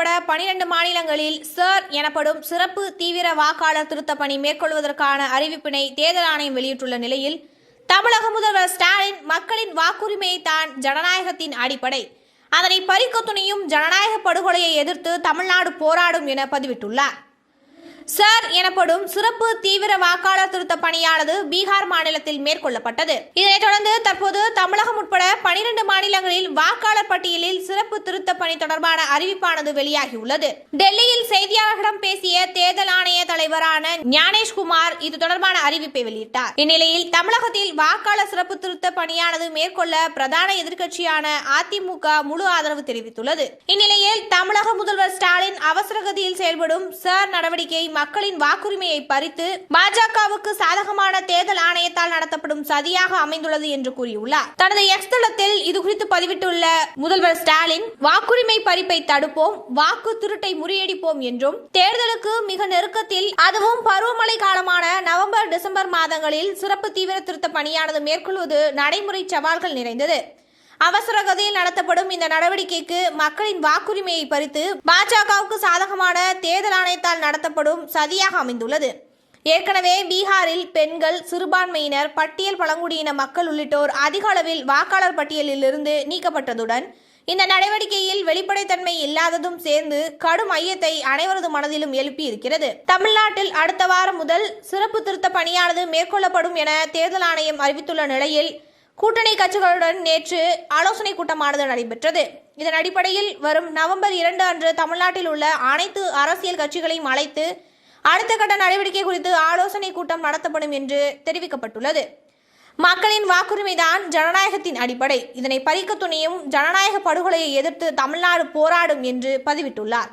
உட்பட பனிரெண்டு மாநிலங்களில் சர் எனப்படும் சிறப்பு தீவிர வாக்காளர் திருத்த பணி மேற்கொள்வதற்கான அறிவிப்பினை தேர்தல் ஆணையம் வெளியிட்டுள்ள நிலையில் தமிழக முதல்வர் ஸ்டாலின் மக்களின் வாக்குரிமையை தான் ஜனநாயகத்தின் அடிப்படை. அதனை பறிக்க துணியும் ஜனநாயக படுகொலையை எதிர்த்து தமிழ்நாடு போராடும் என பதிவிட்டுள்ளார். சர் எனப்படும் சிறப்பு தீவிர வாக்காளர் திருத்த பணியானது பீகார் மாநிலத்தில் மேற்கொள்ளப்பட்டது. இதனைத் தொடர்ந்து தற்போது தமிழகம் உட்பட பனிரெண்டு மாநிலங்களில் வாக்காளர் பட்டியலில் சிறப்பு திருத்த பணி தொடர்பான அறிவிப்பானது வெளியாகியுள்ளது. டெல்லியில் செய்தியாளர்களிடம் பேசிய தேர்தல் ஆணைய தலைவரான ஞானேஷ்குமார் இது தொடர்பான அறிவிப்பை வெளியிட்டார். இந்நிலையில் தமிழகத்தில் வாக்காளர் சிறப்பு திருத்த பணியானது மேற்கொள்ள பிரதான எதிர்க்கட்சியான அதிமுக முழு ஆதரவு தெரிவித்துள்ளது. இந்நிலையில் தமிழக முதல்வர் ஸ்டாலின் அவசரகதியில் செயல்படும் சர் நடவடிக்கை மக்களின் வாக்குரிமையை பறித்து பாஜகவுக்கு சாதகமான தேர்தல் ஆணையத்தால் நடத்தப்படும் சதியாக அமைந்துள்ளது என்று கூறியுள்ளார். தனது எக்ஸ் தளத்தில் இதுகுறித்து பதிவிட்டுள்ள முதல்வர் ஸ்டாலின் வாக்குரிமை பறிப்பை தடுப்போம் வாக்கு திருட்டை முறியடிப்போம் என்றும் தேர்தலுக்கு மிக நெருக்கத்தில் அதுவும் பருவமழை காலமான நவம்பர் டிசம்பர் மாதங்களில் சிறப்பு தீவிர திருத்த பணியானது மேற்கொள்வது நடைமுறை சவால்கள் நிறைந்தது. அவசர கதையில் நடத்தப்படும் இந்த நடவடிக்கைக்கு மக்களின் வாக்குரிமையை பறித்து பாஜகவுக்கு சாதகமான தேர்தல் ஆணையத்தால் நடத்தப்படும் சதியாக அமைந்துள்ளது. ஏற்கனவே பீகாரில் பெண்கள் சிறுபான்மையினர் பட்டியல் பழங்குடியின மக்கள் உள்ளிட்டோர் அதிக அளவில் வாக்காளர் பட்டியலில் இருந்து நீக்கப்பட்டதுடன் இந்த நடவடிக்கையில் வெளிப்படைத்தன்மை இல்லாததும் சேர்ந்து கடும் ஐயத்தை அனைவரது மனதிலும் எழுப்பி இருக்கிறது தமிழ்நாட்டில் அடுத்த வாரம் முதல் சிறப்பு திருத்த பணியானது மேற்கொள்ளப்படும் என தேர்தல் ஆணையம் அறிவித்துள்ள நிலையில் கூட்டணி கட்சிகளுடன் நேற்று ஆலோசனை கூட்டமானது நடைபெற்றது. இதன் அடிப்படையில் வரும் நவம்பர் இரண்டு அன்று தமிழ்நாட்டில் உள்ள அனைத்து அரசியல் கட்சிகளையும் அழைத்து அடுத்த கட்ட நடவடிக்கை குறித்து ஆலோசனை கூட்டம் நடத்தப்படும் என்று தெரிவிக்கப்பட்டுள்ளது. மக்களின் வாக்குரிமைதான் ஜனநாயகத்தின் அடிப்படை. இதனை பறிக்க துணியும் ஜனநாயக படுகொலையை எதிர்த்து தமிழ்நாடு போராடும் என்று பதிவிட்டுள்ளார்.